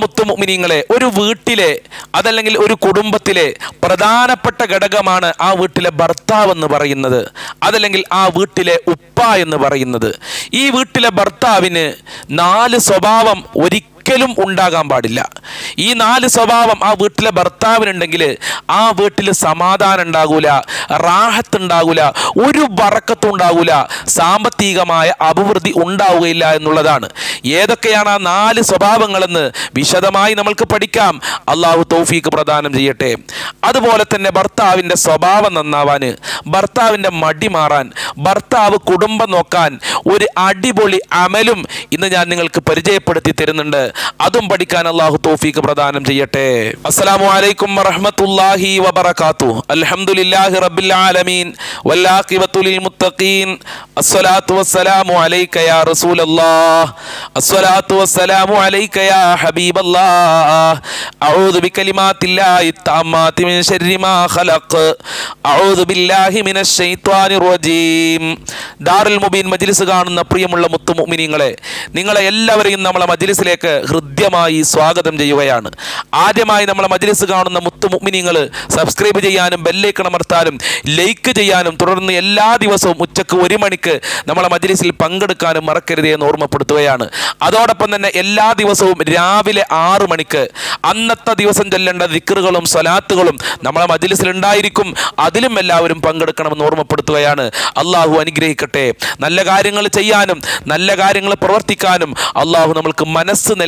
മുത്തുമിനിങ്ങളെ ഒരു വീട്ടിലെ അതല്ലെങ്കിൽ ഒരു കുടുംബത്തിലെ പ്രധാനപ്പെട്ട ഘടകമാണ് ആ വീട്ടിലെ ഭർത്താവ് എന്ന് പറയുന്നത്. അതല്ലെങ്കിൽ ആ വീട്ടിലെ ഉപ്പ എന്ന് പറയുന്നത്. ഈ വീട്ടിലെ ഭർത്താവിന് നാല് സ്വഭാവം ഒരിക്കലും ഒരിക്കലും ഉണ്ടാകാൻ പാടില്ല. ഈ നാല് സ്വഭാവം ആ വീട്ടിലെ ഭർത്താവിനുണ്ടെങ്കിൽ ആ വീട്ടിൽ സമാധാനം ഉണ്ടാകൂല റാഹത്ത് ഉണ്ടാകൂല ഒരു വറക്കത്തും ഉണ്ടാകൂല സാമ്പത്തികമായ അഭിവൃദ്ധി ഉണ്ടാവുകയില്ല എന്നുള്ളതാണ്. ഏതൊക്കെയാണ് ആ നാല് സ്വഭാവങ്ങളെന്ന് വിശദമായി നമ്മൾക്ക് പഠിക്കാം. അള്ളാഹു തൗഫീക്ക് പ്രദാനം ചെയ്യട്ടെ. അതുപോലെ തന്നെ ഭർത്താവിന്റെ സ്വഭാവം നന്നാവാൻ ഭർത്താവിന്റെ മടി മാറാൻ ഭർത്താവ് കുടുംബം നോക്കാൻ ഒരു അടിപൊളി അമലും ഇന്ന് ഞാൻ നിങ്ങൾക്ക് പരിചയപ്പെടുത്തി തരുന്നുണ്ട്. അതും പഠിക്കാൻ അള്ളാഹു തോഫീക്ക് പ്രദാനം ചെയ്യട്ടെ. അസ്സലാമു അലൈക്കും വറഹ്മത്തുള്ളാഹി വബറകാത്തു അൽഹംദുലില്ലാഹി റബ്ബിൽ ആലമീൻ. വല്ലാഖിബത്തു ലിൽ മുത്തഖീൻ. അസ്സലാത്തു വസ്സലാമു അലൈക യാ റസൂലല്ലാഹ്. അസ്സലാത്തു വസ്സലാമു അലൈക യാ ഹബീബല്ലാഹ്. അഊദു ബികലിമാത്തില്ലാഹി തമ്മാതി മിൻ ശർരി മാ ഖലഖ്. അഊദു ബില്ലാഹി മിനശ് ശൈത്വാനിർ റജീം. ദാറുൽ മുബീൻ മജ്ലിസ് കാണുന്ന പ്രിയമുള്ള മുത്തു മുഅ്മിനീങ്ങളെ നിങ്ങളെ എല്ലാവരെയും നമ്മളെ മജ്ലിസിലേക്ക് ഹൃദ്യമായി സ്വാഗതം ചെയ്യുകയാണ്. ആദ്യമായി നമ്മളെ മജ്ലിസ് കാണുന്ന മുത്തു മുഅ്മിനീങ്ങൾ സബ്സ്ക്രൈബ് ചെയ്യാനും ബെല്ലേക്കണമർത്താനും ലൈക്ക് ചെയ്യാനും തുടർന്ന് എല്ലാ ദിവസവും ഉച്ചയ്ക്ക് ഒരു മണിക്ക് നമ്മളെ മജ്ലിസിൽ പങ്കെടുക്കാനും മറക്കരുത് എന്ന് ഓർമ്മപ്പെടുത്തുകയാണ്. അതോടൊപ്പം തന്നെ എല്ലാ ദിവസവും രാവിലെ ആറ് മണിക്ക് അന്നത്തെ ദിവസം ചെല്ലേണ്ട ദിക്കറുകളും സ്വലാത്തുകളും നമ്മളെ മജ്ലിസിൽ ഉണ്ടായിരിക്കും. അതിലും എല്ലാവരും പങ്കെടുക്കണമെന്ന് ഓർമ്മപ്പെടുത്തുകയാണ്. അള്ളാഹു അനുഗ്രഹിക്കട്ടെ. നല്ല കാര്യങ്ങൾ ചെയ്യാനും നല്ല കാര്യങ്ങൾ പ്രവർത്തിക്കാനും അള്ളാഹു നമ്മൾക്ക് മനസ്സ് നൽകി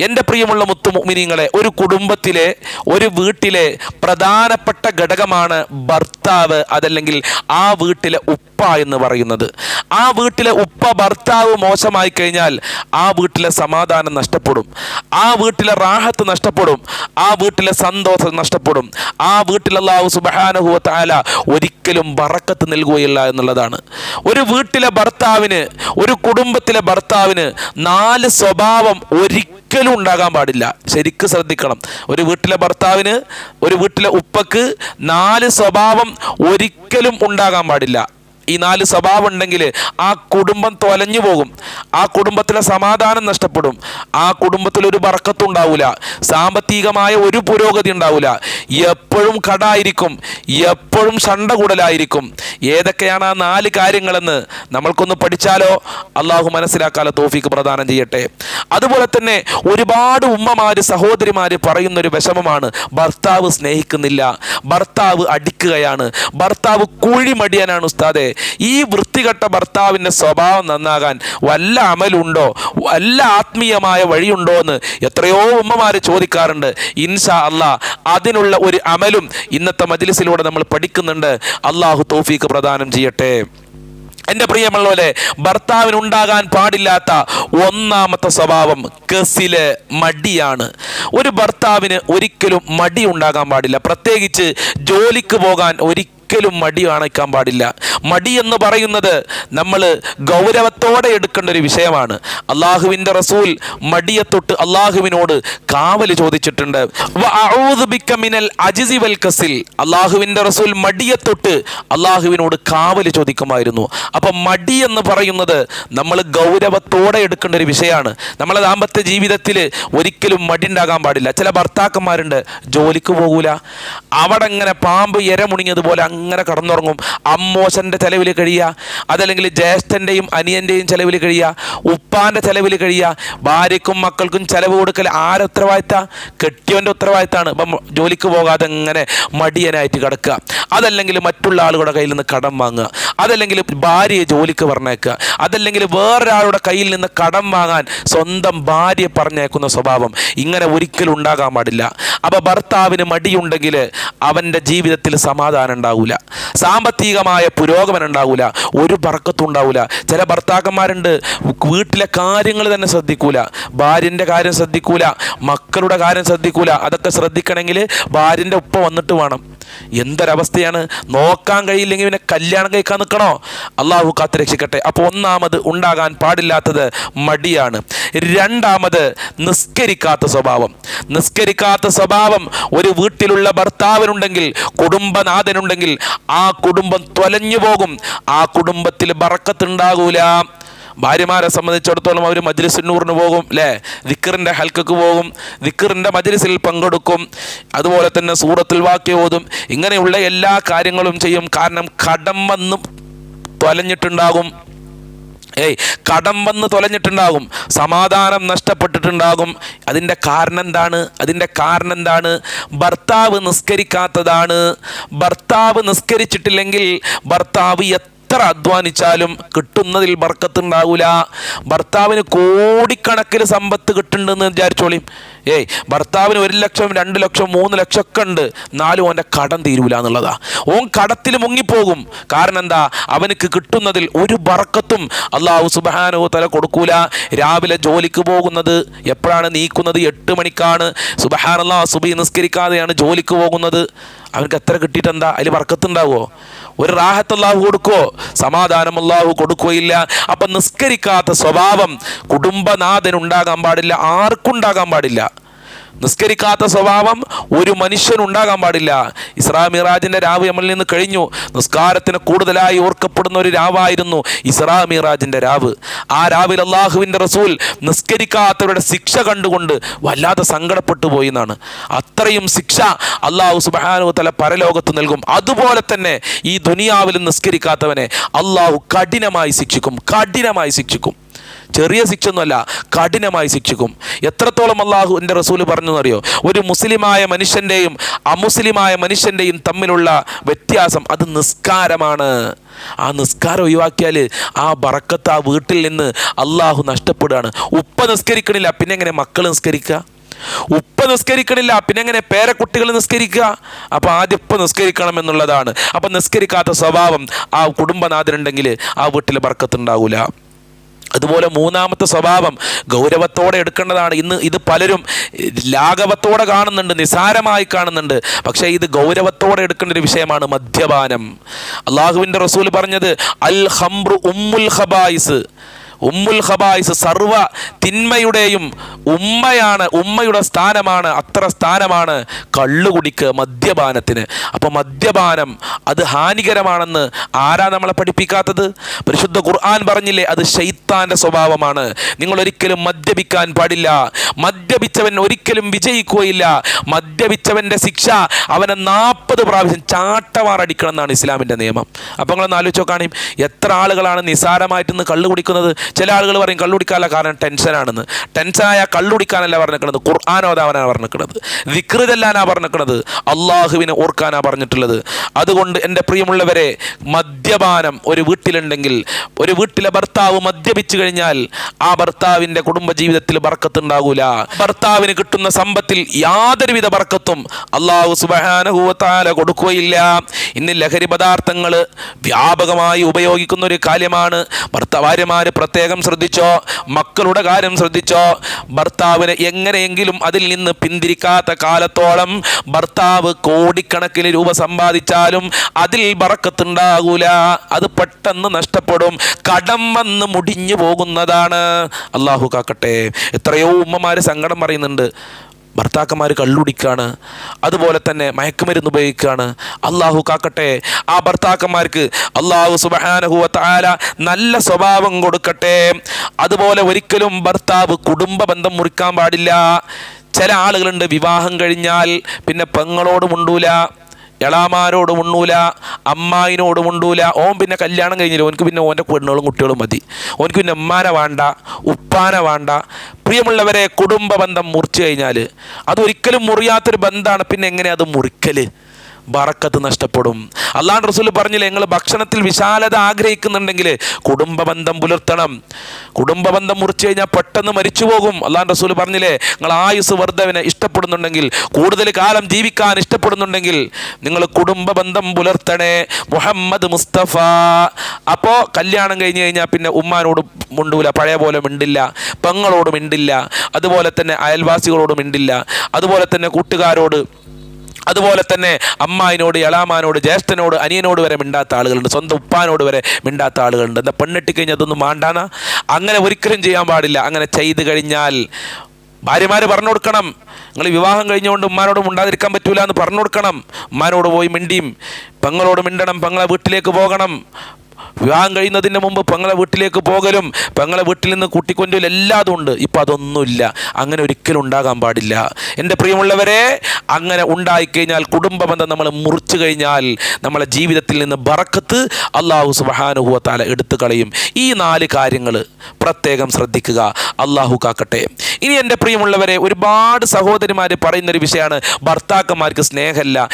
എന്റെ പ്രിയമുള്ള മുത്തുമിനിങ്ങളെ ഒരു കുടുംബത്തിലെ ഒരു വീട്ടിലെ പ്രധാനപ്പെട്ട ഘടകമാണ് ഭർത്താവ് അതല്ലെങ്കിൽ ആ വീട്ടിലെ ഉപ്പ എന്ന് പറയുന്നത്. ആ വീട്ടിലെ ഉപ്പ ഭർത്താവ് മോശമായി കഴിഞ്ഞാൽ ആ വീട്ടിലെ സമാധാനം നഷ്ടപ്പെടും. ആ വീട്ടിലെ റാഹത്ത് നഷ്ടപ്പെടും. ആ വീട്ടിലെ സന്തോഷം നഷ്ടപ്പെടും. ആ വീട്ടിൽ അള്ളാഹു സുബഹാനഹുവ താല ഒരിക്കലും വറക്കത്ത് നൽകുകയില്ല എന്നുള്ളതാണ്. ഒരു വീട്ടിലെ ഭർത്താവിന് ഒരു കുടുംബത്തിലെ ഭർത്താവിന് നാല് സ്വഭാവം ഒരിക്കലും ഒരിക്കലും ഉണ്ടാകാൻ പാടില്ല. ശരിക്ക് ശ്രദ്ധിക്കണം. ഒരു വീട്ടിലെ ഭർത്താവിന് ഒരു വീട്ടിലെ ഉപ്പക്ക് നാല് സ്വഭാവം ഒരിക്കലും ഉണ്ടാകാൻ പാടില്ല. ഈ നാല് സ്വഭാവം ഉണ്ടെങ്കിൽ ആ കുടുംബം തൊലഞ്ഞു പോകും. ആ കുടുംബത്തിലെ സമാധാനം നഷ്ടപ്പെടും. ആ കുടുംബത്തിൽ ഒരു ബറക്കത്തും ഉണ്ടാവില്ല സാമ്പത്തികമായ ഒരു പുരോഗതി ഉണ്ടാവില്ല എപ്പോഴും കടായിരിക്കും. എപ്പോഴും ശണ്ട കൂടലായിരിക്കും. ഏതൊക്കെയാണ് ആ നാല് കാര്യങ്ങളെന്ന് നമ്മൾക്കൊന്ന് പഠിച്ചാലോ? അള്ളാഹു മനസ്സിലാക്കാലോ തോഫിക്ക് പ്രദാനം ചെയ്യട്ടെ. അതുപോലെ തന്നെ ഒരുപാട് ഉമ്മമാര് സഹോദരിമാര് പറയുന്ന ഒരു വിഷമമാണ്. ഭർത്താവ് സ്നേഹിക്കുന്നില്ല. ഭർത്താവ് അടിക്കുകയാണ്. ഭർത്താവ് കുഴിമടിയാനാണ് ഉസ്താദെ. ഈ വൃത്തികെട്ട ഭർത്താവിന്റെ സ്വഭാവം നന്നാകാൻ വല്ല അമലുണ്ടോ? വല്ല ആത്മീയമായ വഴിയുണ്ടോ എന്ന് എത്രയോ ഉമ്മമാർ ചോദിക്കാറുണ്ട്. ഇൻഷാ അള്ളാ അതിനുള്ള ഒരു അമലും ഇന്നത്തെ മജ്ലിസിലൂടെ നമ്മൾ പഠിക്കുന്നുണ്ട്. അള്ളാഹു തോഫീക്ക് പ്രദാനം ചെയ്യട്ടെ. എന്റെ പ്രിയമുള്ളവരെ ഭർത്താവിന് ഉണ്ടാകാൻ പാടില്ലാത്ത ഒന്നാമത്തെ സ്വഭാവം കസിൽ മടിയാണ്. ഒരു ഭർത്താവിന് ഒരിക്കലും മടി ഉണ്ടാകാൻ പാടില്ല. പ്രത്യേകിച്ച് ജോലിക്ക് പോകാൻ ഒരിക്കലും ഒരിക്കലും മടി കാണിക്കാൻ പാടില്ല. മടി എന്ന് പറയുന്നത് നമ്മൾ ഗൗരവത്തോടെ എടുക്കേണ്ട ഒരു വിഷയമാണ്. അള്ളാഹുവിന്റെ റസൂൽ മടിയെ തൊട്ട് അള്ളാഹുവിനോട് കാവൽ ചോദിച്ചിട്ടുണ്ട്. അജിസി വൽ അള്ളാഹുവിന്റെ റസൂൽ മടിയെ തൊട്ട് അള്ളാഹുവിനോട് കാവൽ ചോദിക്കുമായിരുന്നു. അപ്പം മടി എന്ന് പറയുന്നത് നമ്മൾ ഗൗരവത്തോടെ എടുക്കേണ്ട ഒരു വിഷയമാണ്. നമ്മളെ ദാമ്പത്യ ജീവിതത്തിൽ ഒരിക്കലും മടി ഉണ്ടാകാൻ പാടില്ല. ചില ഭർത്താക്കന്മാരുണ്ട് ജോലിക്ക് പോകൂല. അവിടെ ഇങ്ങനെ പാമ്പ് ഇര മുണിഞ്ഞതുപോലെ അങ്ങനെ കടന്നുറങ്ങും. അമ്മോശന്റെ ചെലവിൽ കഴിയുക അതല്ലെങ്കിൽ ജ്യേഷ്ഠന്റെയും അനിയന്റെയും ചെലവിൽ കഴിയുക ഉപ്പാന്റെ ചെലവിൽ കഴിയുക. ഭാര്യയ്ക്കും മക്കൾക്കും ചെലവ് കൊടുക്കൽ ആരെ ഉത്തരവാദിത്ത? കെട്ടിയവന്റെ ഉത്തരവാദിത്തമാണ് ഇപ്പം ജോലിക്ക് പോകാതെ ഇങ്ങനെ മടിയനായിട്ട് കിടക്കുക. അതല്ലെങ്കിൽ മറ്റുള്ള ആളുകളുടെ കയ്യിൽ നിന്ന് കടം വാങ്ങുക. അതല്ലെങ്കിൽ ഭാര്യയെ ജോലിക്ക് പറഞ്ഞേക്കുക അതല്ലെങ്കിൽ വേറൊരാളുടെ കയ്യിൽ നിന്ന് കടം വാങ്ങാൻ സ്വന്തം ഭാര്യയെ പറഞ്ഞേക്കുന്ന സ്വഭാവം ഇങ്ങനെ ഒരിക്കലും ഉണ്ടാകാൻ പാടില്ല. അപ്പോൾ ഭർത്താവിന് മടിയുണ്ടെങ്കിൽ അവന്റെ ജീവിതത്തിൽ സമാധാനം ഉണ്ടാവില്ല സാമ്പത്തികമായ പുരോഗമനം ഉണ്ടാവില്ല ഒരു പറക്കത്തും ഉണ്ടാവില്ല ചില ഭർത്താക്കന്മാരുണ്ട് വീട്ടിലെ കാര്യങ്ങൾ തന്നെ ശ്രദ്ധിക്കൂല. ഭാര്യന്റെ കാര്യം ശ്രദ്ധിക്കൂല. മക്കളുടെ കാര്യം ശ്രദ്ധിക്കൂല. അതൊക്കെ ശ്രദ്ധിക്കണമെങ്കിൽ ഭാര്യന്റെ ഉപ്പ വന്നിട്ട് വേണം. എന്തൊരവസ്ഥയാണ്? നോക്കാൻ കഴിയില്ലെങ്കിൽ പിന്നെ കല്യാണം കഴിക്കാൻ നിൽക്കണോ? അള്ളാഹു കാത്ത് രക്ഷിക്കട്ടെ. അപ്പോൾ ഒന്നാമത് ഉണ്ടാകാൻ പാടില്ലാത്തത് മടിയാണ്. രണ്ടാമത് നിസ്കരിക്കാത്ത സ്വഭാവം. നിസ്കരിക്കാത്ത സ്വഭാവം ഒരു വീട്ടിലുള്ള ഭർത്താവിനുണ്ടെങ്കിൽ കുടുംബനാഥനുണ്ടെങ്കിൽ ആ കുടുംബം തൊലഞ്ഞു പോകും. ആ കുടുംബത്തിൽ ബറക്കത്തുണ്ടാകൂല. ഭാര്യമാരെ സംബന്ധിച്ചിടത്തോളം അവർ മജ്ലിസുന്നൂറിന് പോകും അല്ലേ ദിക്കറിന്റെ ഹൽക്കക്ക് പോകും ദിക്കറിന്റെ മജ്ലിസിൽ പങ്കെടുക്കും അതുപോലെ തന്നെ സൂറത്തിൽ വാക്യ ഓതും. ഇങ്ങനെയുള്ള എല്ലാ കാര്യങ്ങളും ചെയ്യും. കാരണം കടം വന്ന് തൊലഞ്ഞിട്ടുണ്ടാകും. ഏയ് കടം വന്ന് തൊലഞ്ഞിട്ടുണ്ടാകും. സമാധാനം നഷ്ടപ്പെട്ടിട്ടുണ്ടാകും. അതിന്റെ കാരണം എന്താണ്? അതിന്റെ കാരണം എന്താണ്? ഭർത്താവ് നിസ്കരിക്കാത്തതാണ്. ഭർത്താവ് നിസ്കരിച്ചിട്ടില്ലെങ്കിൽ ഭർത്താവ് എത്ര അധ്വാനിച്ചാലും കിട്ടുന്നതിൽ ബർക്കത്തുണ്ടാവില്ല ഭർത്താവിന് കോടിക്കണക്കിന് സമ്പത്ത് കിട്ടുന്നുണ്ടെന്ന് വിചാരിച്ചോളിയും ഏയ് ഭർത്താവിന് ഒരു ലക്ഷം രണ്ട് ലക്ഷം മൂന്ന് ലക്ഷമൊക്കെ ഉണ്ട്. എന്നാലും ഓന്റെ കടം തീരൂല എന്നുള്ളതാ. ഓൻ കടത്തിൽ മുങ്ങിപ്പോകും. കാരണം എന്താ? അവനക്ക് കിട്ടുന്നതിൽ ഒരു ബറക്കത്തും അള്ളാഹു സുബാനോ തല കൊടുക്കൂല. രാവിലെ ജോലിക്ക് പോകുന്നത് എപ്പോഴാണ് നീക്കുന്നത്? എട്ട് മണിക്കാണ്. സുബഹാനല്ലാ സുബി നിസ്കരിക്കാതെയാണ് ജോലിക്ക് പോകുന്നത്. അവനക്ക് എത്ര കിട്ടിയിട്ട് എന്താ? അതിൽ വറക്കത്തുണ്ടാവോ ഒരു റാഹത്ത് അള്ളാഹു കൊടുക്കുവോ? സമാധാനം അള്ളാഹു കൊടുക്കുകയില്ല. അപ്പം നിസ്കരിക്കാത്ത സ്വഭാവം കുടുംബനാഥൻ ഉണ്ടാകാൻ പാടില്ല. ആർക്കും ഉണ്ടാകാൻ പാടില്ല. നിസ്കരിക്കാത്ത സ്വഭാവം ഒരു മനുഷ്യൻ ഉണ്ടാകാൻ പാടില്ല. ഇസ്രാ മിറാജിന്റെ രാവ് നമ്മളിൽ നിന്ന് കഴിഞ്ഞു. നിസ്കാരത്തിന് കൂടുതലായി ഓർക്കപ്പെടുന്ന ഒരു രാവായിരുന്നു ഇസ്രാ മിറാജിന്റെ രാവ്. ആ രാവിൽ അള്ളാഹുവിന്റെ റസൂൽ നിസ്കരിക്കാത്തവരുടെ ശിക്ഷ കണ്ടുകൊണ്ട് വല്ലാതെ സങ്കടപ്പെട്ടു പോയി എന്നാണ് അത്രയും ശിക്ഷ അള്ളാഹു സുബാനു തല പരലോകത്ത് നൽകും. അതുപോലെ തന്നെ ഈ ദുനിയാവിൽ നിസ്കരിക്കാത്തവനെ അള്ളാഹു കഠിനമായി ശിക്ഷിക്കും കഠിനമായി ശിക്ഷിക്കും. ചെറിയ ശിക്ഷ ഒന്നുമല്ല കഠിനമായി ശിക്ഷിക്കും. എത്രത്തോളം അള്ളാഹു എന്റെ റസൂൽ പറഞ്ഞു എന്നറിയോ ഒരു മുസ്ലിമായ മനുഷ്യന്റെയും അമുസ്ലിമായ മനുഷ്യന്റെയും തമ്മിലുള്ള വ്യത്യാസം അത് നിസ്കാരമാണ്. ആ നിസ്കാരം ഒഴിവാക്കിയാൽ ആ ബറക്കത്ത് ആ വീട്ടിൽ നിന്ന് അള്ളാഹു നഷ്ടപ്പെടുകയാണ്. ഉപ്പ നിസ്കരിക്കണില്ല പിന്നെ എങ്ങനെ മക്കൾ നിസ്കരിക്കുക? ഉപ്പ നിസ്കരിക്കണില്ല പിന്നെ എങ്ങനെ പേരക്കുട്ടികൾ നിസ്കരിക്കുക? അപ്പൊ ആദ്യം ഉപ്പ നിസ്കരിക്കണം എന്നുള്ളതാണ്. അപ്പൊ നിസ്കരിക്കാത്ത സ്വഭാവം ആ കുടുംബനാഥനുണ്ടെങ്കിൽ ആ വീട്ടിൽ ബർക്കത്തുണ്ടാവൂല അതുപോലെ മൂന്നാമത്തെ സ്വഭാവം ഗൗരവത്തോടെ എടുക്കേണ്ടതാണ്. ഇന്ന് ഇത് പലരും ലാഘവത്തോടെ കാണുന്നുണ്ട് നിസാരമായി കാണുന്നുണ്ട്. പക്ഷേ ഇത് ഗൗരവത്തോടെ എടുക്കേണ്ട ഒരു വിഷയമാണ് മദ്യപാനം. അള്ളാഹുവിന്റെ റസൂൽ പറഞ്ഞത് അൽ ഹംറു ഉമ്മുൽ ഖബായിസ്. ഉമ്മുൽ ഖബായിസ് സർവ തിന്മയുടെയും ഉമ്മയാണ് ഉമ്മയുടെ സ്ഥാനമാണ് അത്ര സ്ഥാനമാണ് കള്ളുകുടിക്ക് മദ്യപാനത്തിന്. അപ്പോൾ മദ്യപാനം അത് ഹാനികരമാണെന്ന് ആരാ നമ്മളെ പഠിപ്പിക്കാത്തത്? പരിശുദ്ധ ഖുർആൻ പറഞ്ഞില്ലേ അത് ഷെയ്ത്താന്റെ സ്വഭാവമാണ്. നിങ്ങൾ ഒരിക്കലും മദ്യപിക്കാൻ പാടില്ല. മദ്യപിച്ചവൻ ഒരിക്കലും വിജയിക്കുകയില്ല. മദ്യപിച്ചവന്റെ ശിക്ഷ അവനെ നാൽപ്പത് പ്രാവശ്യം ചാട്ടവാറടിക്കണം എന്നാണ് ഇസ്ലാമിന്റെ നിയമം. അപ്പോൾ നിങ്ങളൊന്ന് ആലോചിച്ച് നോക്കുകയാണെങ്കിൽ എത്ര ആളുകളാണ് നിസാരമായിട്ട് ഇന്ന് കള്ളു കുടിക്കുന്നത് ചില ആളുകൾ പറയും കള്ളുടിക്കാനുള്ള കാരണം ടെൻഷനാണെന്ന്. ടെൻഷനായ കള്ളുടിക്കാനല്ല പറഞ്ഞിരിക്കുന്നത്. ഖുർആൻ ഓതാവാനാണ് പറഞ്ഞിരിക്കുന്നത്. വിക്ര് പറഞ്ഞിരിക്കുന്നത്. അള്ളാഹുവിനെ ഓർക്കാനാണ് പറഞ്ഞിട്ടുള്ളത്. അതുകൊണ്ട് എന്റെ പ്രിയമുള്ളവരെ മദ്യപാനം ഒരു വീട്ടിലുണ്ടെങ്കിൽ ഒരു വീട്ടിലെ ഭർത്താവ് മദ്യപിച്ചു കഴിഞ്ഞാൽ ആ ഭർത്താവിന്റെ കുടുംബജീവിതത്തിൽ ബർക്കത്തുണ്ടാകൂല. ഭർത്താവിന് കിട്ടുന്ന സമ്പത്തിൽ യാതൊരുവിധ ബർക്കത്തും അള്ളാഹു സുബാനുഭൂത്താല കൊടുക്കുകയില്ല. ഇന്ന് ലഹരി പദാർത്ഥങ്ങൾ വ്യാപകമായി ഉപയോഗിക്കുന്ന ഒരു കാര്യമാണ് ഭർത്താവാര്യമാര് പ്രത്യേകം ശ്രദ്ധിച്ചോ? മക്കളുടെ കാര്യം ശ്രദ്ധിച്ചോ? ഭർത്താവിന് എങ്ങനെയെങ്കിലും അതിൽ നിന്ന് പിന്തിരിക്കാത്ത കാലത്തോളം ഭർത്താവ് കോടിക്കണക്കിന് രൂപ സമ്പാദിച്ചാലും അതിൽ വറക്കത്തുണ്ടാകൂല അത് പെട്ടെന്ന് നഷ്ടപ്പെടും. കടം വന്ന് മുടിഞ്ഞു പോകുന്നതാണ്. അള്ളാഹു കാക്കട്ടെ. എത്രയോ ഉമ്മമാര് സങ്കടം പറയുന്നുണ്ട്. ഭർത്താക്കന്മാർ കള്ളുടിക്കാണ്. അതുപോലെ തന്നെ മയക്കുമരുന്ന് ഉപയോഗിക്കുകയാണ് അള്ളാഹു കാക്കട്ടെ ആ ഭർത്താക്കന്മാർക്ക് അള്ളാഹു സുബാനഹുവ നല്ല സ്വഭാവം കൊടുക്കട്ടെ. അതുപോലെ ഒരിക്കലും ഭർത്താവ് കുടുംബ ബന്ധം മുറിക്കാൻ പാടില്ല. ചില ആളുകളുണ്ട് വിവാഹം കഴിഞ്ഞാൽ പിന്നെ പെങ്ങളോട് മുണ്ടൂല. എളാമാരോട് ഉണ്ണൂല അമ്മായിനോട് ഉണ്ടൂല ഓൻ പിന്നെ കല്യാണം കഴിഞ്ഞില്ല. ഓനക്ക് പിന്നെ ഓന്റെ പെണ്ണുകളും കുട്ടികളും മതി. ഓനക്ക് പിന്നെ ഉമ്മാനെ വേണ്ട ഉപ്പാന വേണ്ട. പ്രിയമുള്ളവരെ കുടുംബ ബന്ധം മുറിച്ചു കഴിഞ്ഞാൽ അതൊരിക്കലും മുറിയാത്തൊരു ബന്ധമാണ് പിന്നെ എങ്ങനെ അത് മുറിക്കൽ? ബറക്കത്ത് നഷ്ടപ്പെടും. അള്ളാഹ് റസൂൽ പറഞ്ഞില്ലേ നിങ്ങൾ ഭക്ഷണത്തിൽ വിശാലത ആഗ്രഹിക്കുന്നുണ്ടെങ്കിൽ കുടുംബ ബന്ധം പുലർത്തണം. കുടുംബ ബന്ധം മുറിച്ചു കഴിഞ്ഞാൽ പെട്ടെന്ന് മരിച്ചു പോകും. അള്ളാഹ് റസൂൽ പറഞ്ഞില്ലേ നിങ്ങൾ ആയുസ് വർദ്ധവിനെ ഇഷ്ടപ്പെടുന്നുണ്ടെങ്കിൽ കൂടുതൽ കാലം ജീവിക്കാൻ ഇഷ്ടപ്പെടുന്നുണ്ടെങ്കിൽ നിങ്ങൾ കുടുംബ ബന്ധം പുലർത്തണേ. മുഹമ്മദ് മുസ്തഫ. അപ്പോൾ കല്യാണം കഴിഞ്ഞ് കഴിഞ്ഞാൽ പിന്നെ ഉമ്മാനോട് മുണ്ടൂല പഴയ പോലെ മിണ്ടില്ല പെങ്ങളോട് മിണ്ടില്ല അതുപോലെ തന്നെ അയൽവാസികളോട് മിണ്ടില്ല അതുപോലെ തന്നെ കൂട്ടുകാരോട് അതുപോലെ തന്നെ അമ്മായിനോട് എളാമാനോട് ജ്യേഷ്ഠനോട് അനിയനോട് വരെ മിണ്ടാത്ത ആളുകളുണ്ട്. സ്വന്തം ഉപ്പാനോട് വരെ മിണ്ടാത്ത ആളുകളുണ്ട്. എന്താ പെണ്ണെട്ടി കഴിഞ്ഞാൽ അതൊന്നും മാണ്ടാന അങ്ങനെ ഒരിക്കലും ചെയ്യാൻ പാടില്ല. അങ്ങനെ ചെയ്തു കഴിഞ്ഞാൽ ഭാര്യമാർ പറഞ്ഞു കൊടുക്കണം. നിങ്ങൾ വിവാഹം കഴിഞ്ഞുകൊണ്ട് ഉമ്മാനോട് മിണ്ടാതിരിക്കാൻ പറ്റൂല എന്ന് പറഞ്ഞു കൊടുക്കണം. ഉമ്മാനോട് പോയി മിണ്ടിയും പെങ്ങളോട് മിണ്ടണം പെങ്ങളെ വീട്ടിലേക്ക് പോകണം. വിവാഹം കഴിയുന്നതിന് മുമ്പ് പെങ്ങളെ വീട്ടിലേക്ക് പോകലും പെങ്ങളെ വീട്ടിൽ നിന്ന് കൂട്ടിക്കൊണ്ടും എല്ലാതും ഉണ്ട്. ഇപ്പം അതൊന്നുമില്ല. അങ്ങനെ ഒരിക്കലും ഉണ്ടാകാൻ പാടില്ല. എന്റെ പ്രിയമുള്ളവരെ അങ്ങനെ ഉണ്ടായിക്കഴിഞ്ഞാൽ കുടുംബ ബന്ധം നമ്മൾ മുറിച്ചു കഴിഞ്ഞാൽ നമ്മളെ ജീവിതത്തിൽ നിന്ന് ബറക്കത്ത് അള്ളാഹു സുബഹാനുഹുവത്താല എടുത്തു കളയും. ഈ നാല് കാര്യങ്ങൾ പ്രത്യേകം ശ്രദ്ധിക്കുക. അള്ളാഹു കാക്കട്ടെ. ഇനി എന്റെ പ്രിയമുള്ളവരെ ഒരുപാട് സഹോദരിമാർ പറയുന്നൊരു വിഷയമാണ് ഭർത്താക്കന്മാർക്ക് സ്നേഹമില്ല.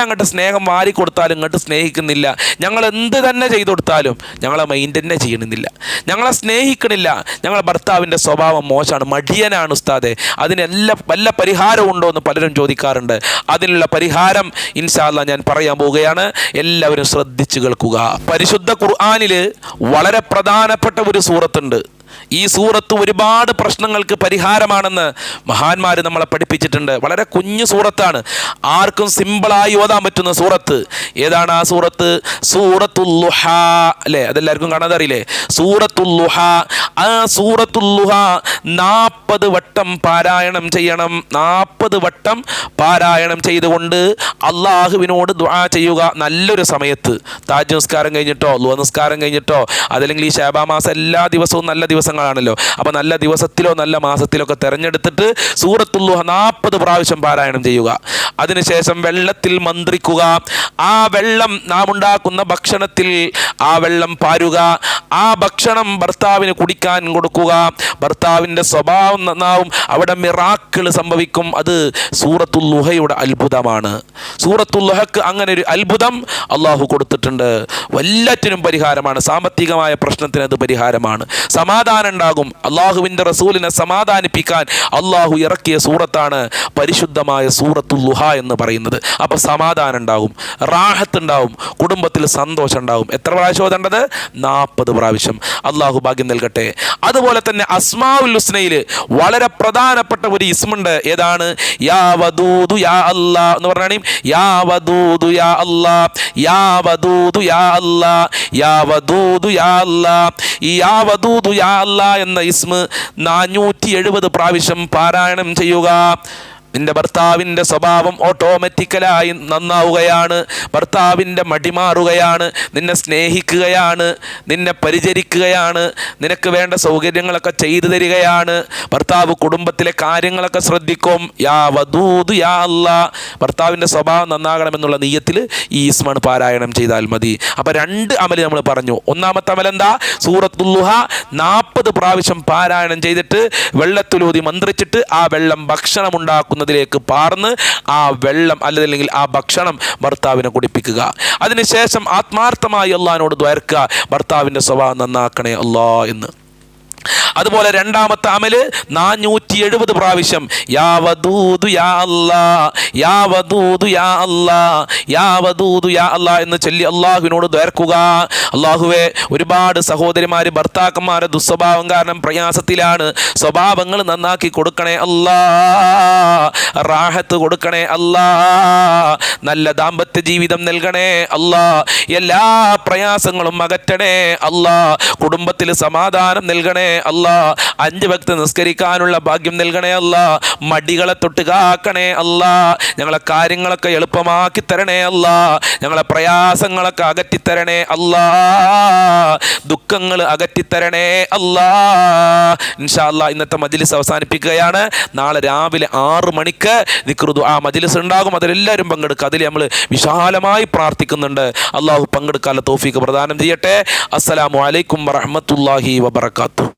അങ്ങോട്ട് സ്നേഹം വാരി കൊടുത്താലും ഇങ്ങോട്ട് സ്നേഹിക്കുന്നില്ല. ഞങ്ങൾ എന്ത് തന്നെ ചെയ്തു കൊടുത്താലും ഞങ്ങളെ മൈൻഡ് തന്നെ ചെയ്യണമെന്നില്ല ഞങ്ങളെ സ്നേഹിക്കണില്ല. ഞങ്ങളെ ഭർത്താവിന്റെ സ്വഭാവം മോശമാണ്. മടിയനാണ് ഉസ്താദെ. അതിനെല്ലാം വല്ല പരിഹാരം ഉണ്ടോ എന്ന് പലരും ചോദിക്കാറുണ്ട്. അതിനുള്ള പരിഹാരം ഇൻഷാല്ല ഞാൻ പറയാൻ പോവുകയാണ്. എല്ലാവരും ശ്രദ്ധിച്ചു കേൾക്കുക. പരിശുദ്ധ ഖുർആാനിൽ വളരെ പ്രധാനപ്പെട്ട ഒരു സൂറത്തുണ്ട്. ഈ സൂറത്ത് ഒരുപാട് പ്രശ്നങ്ങൾക്ക് പരിഹാരമാണെന്ന് മഹാന്മാർ നമ്മളെ പഠിപ്പിച്ചിട്ടുണ്ട്. വളരെ കുഞ്ഞു സൂറത്താണ്. ആർക്കും സിമ്പിളായി ഓതാൻ പറ്റുന്ന സൂറത്ത്. ഏതാണ് ആ സൂറത്ത്? സൂറത്തുല്ലുഹ അല്ലേ? അതെല്ലാവർക്കും കാണാതെ അറിയില്ലേ? സൂറത്തുല്ലുഹ ആ സൂറത്തുല്ലുഹ നാൽപ്പത് വട്ടം പാരായണം ചെയ്യണം. നാൽപ്പത് വട്ടം പാരായണം ചെയ്തുകൊണ്ട് അള്ളാഹുവിനോട് ദുആ ചെയ്യുക നല്ലൊരു സമയത്ത്. താജ് നിസ്കാരം കഴിഞ്ഞിട്ടോ ലുവ നിസ്കാരം കഴിഞ്ഞിട്ടോ അതല്ലെങ്കിൽ ഈ മാസം എല്ലാ ദിവസവും നല്ല ദിവസങ്ങളാണല്ലോ. അപ്പോൾ നല്ല ദിവസത്തിലോ നല്ല മാസത്തിലോ ഒക്കെ തിരഞ്ഞെടുത്തിട്ട് സൂറത്തുള്ളൂഹ നാൽപ്പത് പ്രാവശ്യം പാരായണം ചെയ്യുക. അതിനുശേഷം വെള്ളത്തിൽ മന്ത്രിക്കുക. ആ വെള്ളം നാം ഉണ്ടാക്കുന്ന ഭക്ഷണത്തിൽ ആ വെള്ളം പാരുക. ആ ഭക്ഷണം ഭർത്താവിന് കുടിക്കാൻ കൊടുക്കുക. ഭർത്താവിന്റെ സ്വഭാവം നന്നാവും. അവിടെ മിറാക്കിൾ സംഭവിക്കും. അത് സൂറത്തുല്ലുഹയുടെ അത്ഭുതമാണ്. സൂറത്തുല്ലുഹക്ക് അങ്ങനെ ഒരു അത്ഭുതം അള്ളാഹു കൊടുത്തിട്ടുണ്ട്. എല്ലാറ്റിനും പരിഹാരമാണ്. സാമ്പത്തികമായ പ്രശ്നത്തിന് അത് പരിഹാരമാണ്. സമാധാനം ഉണ്ടാകും. അള്ളാഹുവിന്റെ റസൂലിനെ സമാധാനിപ്പിക്കാൻ അള്ളാഹു ഇറക്കിയ സൂറത്താണ് പരിശുദ്ധമായ സൂറത്തു ലുഹ എന്ന് പറയുന്നത്. അപ്പോൾ സമാധാനം ഉണ്ടാകും റാഹത്ത് ഉണ്ടാവും കുടുംബത്തിൽ സന്തോഷം ഉണ്ടാവും എത്ര പ്രാവശ്യം ഓതേണ്ടത്? നാൽപ്പത് പ്രാവശ്യം. അള്ളാഹു ഭാഗ്യം നൽകട്ടെ. അതുപോലെ തന്നെ അസ്മാവുൽ ഹുസ്നയിൽ വളരെ പ്രധാനപ്പെട്ട ഒരു ഇസ്മുണ്ട്. ഏതാണ്? യാ വദൂദു യാ അല്ലാ എന്ന് പറഞ്ഞാണ് യാ വദൂദു യാ അല്ലാ യാ വദൂദു യാ അല്ലാ യാ വദൂദു യാ അല്ലാ. ഈ യാ വദൂദു യാ അല്ലാ എന്ന ഇസ്മ് നാനൂറ്റി എഴുപത് പ്രാവശ്യം പാരായണം ചെയ്യുക. നിന്റെ ഭർത്താവിന്റെ സ്വഭാവം ഓട്ടോമാറ്റിക്കലായി നന്നാവുകയാണ്. ഭർത്താവിന്റെ മടിമാറുകയാണ് നിന്നെ സ്നേഹിക്കുകയാണ്. നിന്നെ പരിചരിക്കുകയാണ്. നിനക്ക് വേണ്ട സൗകര്യങ്ങളൊക്കെ ചെയ്തു തരികയാണ്. ഭർത്താവ് കുടുംബത്തിലെ കാര്യങ്ങളൊക്കെ ശ്രദ്ധിക്കും. യാ വധൂത് യാ അല്ല. ഭർത്താവിന്റെ സ്വഭാവം നന്നാകണമെന്നുള്ള നീയത്തിൽ ഈ ഇസ്മാണ് പാരായണം ചെയ്താൽ മതി. അപ്പോൾ രണ്ട് അമൽ നമ്മൾ പറഞ്ഞു. ഒന്നാമത്തെ അമൽ എന്താ? സൂറത്തുല്ലുഹ നാൽപ്പത് പ്രാവശ്യം പാരായണം ചെയ്തിട്ട് വെള്ളത്തിലൂതി മന്ത്രിച്ചിട്ട് ആ വെള്ളം ഭക്ഷണം ഉണ്ടാക്കുന്നതിലേക്ക് പാർന്ന് ആ വെള്ളം അല്ലെങ്കിൽ ആ ഭക്ഷണം ഭർത്താവിനെ കുടിപ്പിക്കുക. അതിനുശേഷം ആത്മാർത്ഥമായി അള്ളഹാനോട് ദ്വയർക്കുക ഭർത്താവിന്റെ സ്വഭാവം നന്നാക്കണേ അല്ലാ എന്ന്. അതുപോലെ രണ്ടാമത്തെ അമൽ നാനൂറ്റി എഴുപത് പ്രാവശ്യം. യാവദൂതു യാ യാവദൂതു യാ യാവദൂതു യാ എന്ന് ചൊല്ലി അള്ളാഹുവിനോട് ദേർക്കുക അള്ളാഹുവെ ഒരുപാട് സഹോദരിമാർ ഭർത്താക്കന്മാരെ ദുസ്വഭാവം കാരണം പ്രയാസത്തിലാണ്. സ്വഭാവങ്ങൾ നന്നാക്കി കൊടുക്കണേ അല്ലാ റാഹത്ത് കൊടുക്കണേ അല്ലാ നല്ല ദാമ്പത്യ ജീവിതം നൽകണേ അല്ലാ എല്ലാ പ്രയാസങ്ങളും അകറ്റണേ അല്ലാ കുടുംബത്തിൽ സമാധാനം നൽകണേ അല്ലാ അഞ്ച് ഭക്തി നിസ്കരിക്കാനുള്ള ഭാഗ്യം നൽകണേ അല്ല മടികളെ തൊട്ട് കാക്കണേ അല്ലാ ഞങ്ങളെ കാര്യങ്ങളൊക്കെ എളുപ്പമാക്കി തരണേ അല്ല ഞങ്ങളെ പ്രയാസങ്ങളൊക്കെ അകറ്റിത്തരണേ അല്ല ദുഃഖങ്ങൾ അകറ്റിത്തരണേ അല്ല. ഇൻഷാല്ല ഇന്നത്തെ മജിലിസ് അവസാനിപ്പിക്കുകയാണ്. നാളെ രാവിലെ ആറ് മണിക്ക് നിക്രുതു ആ മജിലിസ് ഉണ്ടാകും. അതിലെല്ലാവരും പങ്കെടുക്കുക. അതിൽ നമ്മൾ വിശാലമായി പ്രാർത്ഥിക്കുന്നുണ്ട്. അള്ളാഹു പങ്കെടുക്കാനുള്ള തോഫീക്ക് പ്രദാനം ചെയ്യട്ടെ. അസ്സലാമു അലൈക്കും വറഹമത്തല്ലാഹി വബറകാതുഹു.